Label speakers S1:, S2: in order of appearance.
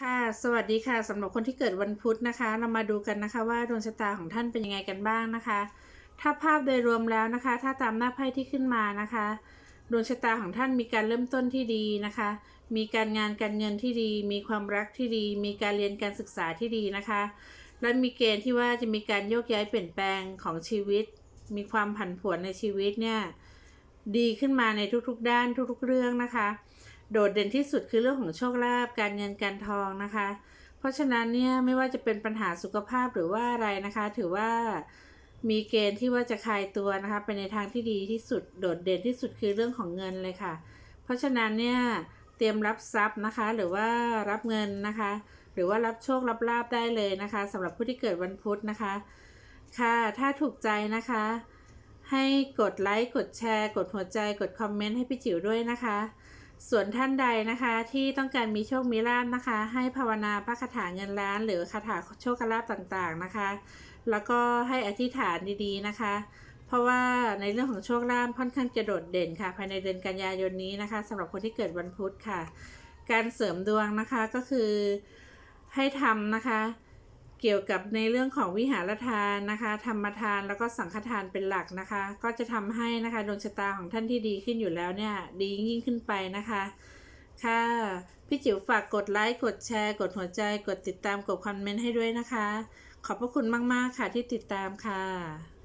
S1: ค่ะ สวัสดีค่ะสำหรับคนที่เกิดวันพุธนะคะ เรามาดูกันนะคะว่าดวงชะตาของท่านเป็นยังไงกันบ้างนะคะ ถ้าภาพโดยรวมแล้วนะคะ ถ้าตามหน้าไพ่ที่ขึ้นมานะคะ ดวงชะตาของท่านมีการเริ่มต้นที่ดีนะคะ มีการงานการเงินที่ดี มีความรักที่ดี มีการเรียนการศึกษาที่ดีนะคะ และมีเกณฑ์ที่ว่าจะมีการโยกย้ายเปลี่ยนแปลงของชีวิต มีความผันผวนในชีวิตเนี่ยดีขึ้นมาในทุกๆด้านทุกๆเรื่องนะคะ โดดเด่นที่สุดคือเรื่องของโชคลาภการเงินการทองนะคะ เพราะฉะนั้นเนี่ยไม่ว่าจะเป็นปัญหาสุขภาพหรือว่าอะไรนะคะ ถือว่ามีเกณฑ์ที่ว่าจะคลายตัวนะคะไปในทางที่ดีที่สุดโดดเด่นที่สุดคือเรื่องของเงินเลยค่ะ เพราะฉะนั้นเนี่ยเตรียมรับทรัพย์นะคะ หรือว่ารับเงินนะคะ หรือว่ารับโชครับลาบได้เลยนะคะสำหรับผู้ที่เกิดวันพุธนะคะ ค่ะ ถ้าถูกใจนะคะ ให้กดไลค์กดแชร์ กดหัวใจกดคอมเมนต์ให้พี่จิ๋วด้วยนะคะ ส่วนท่านใดนะคะที่ต้องการมีโชคมีลาภนะคะ ให้ภาวนาพระคาถาเงินล้าน หรือคาถาโชคลาภต่างๆนะคะ แล้วก็ให้อธิษฐานดีๆนะคะ เพราะว่าในเรื่องของโชคลาภค่อนข้างจะโดดเด่นค่ะ ภายในเดือนกันยายนนี้นะคะสำหรับคนที่เกิดวันพุธค่ะ การเสริมดวงนะคะก็คือให้ทำนะคะ เกี่ยวกับในเรื่องของวิหารทานนะคะ ธรรมทานแล้วก็สังฆทานเป็นหลักนะคะ ก็จะทำให้นะคะดวงชะตาของท่านที่ดีขึ้นอยู่แล้วเนี่ยดียิ่งขึ้นไปนะคะค่ะพี่จิ๋วฝากกดไลค์กดแชร์ กดหัวใจกดติดตามกดคอมเมนต์ให้ด้วยนะคะ ขอบพระคุณมาก ๆ ค่ะที่ติดตามค่ะ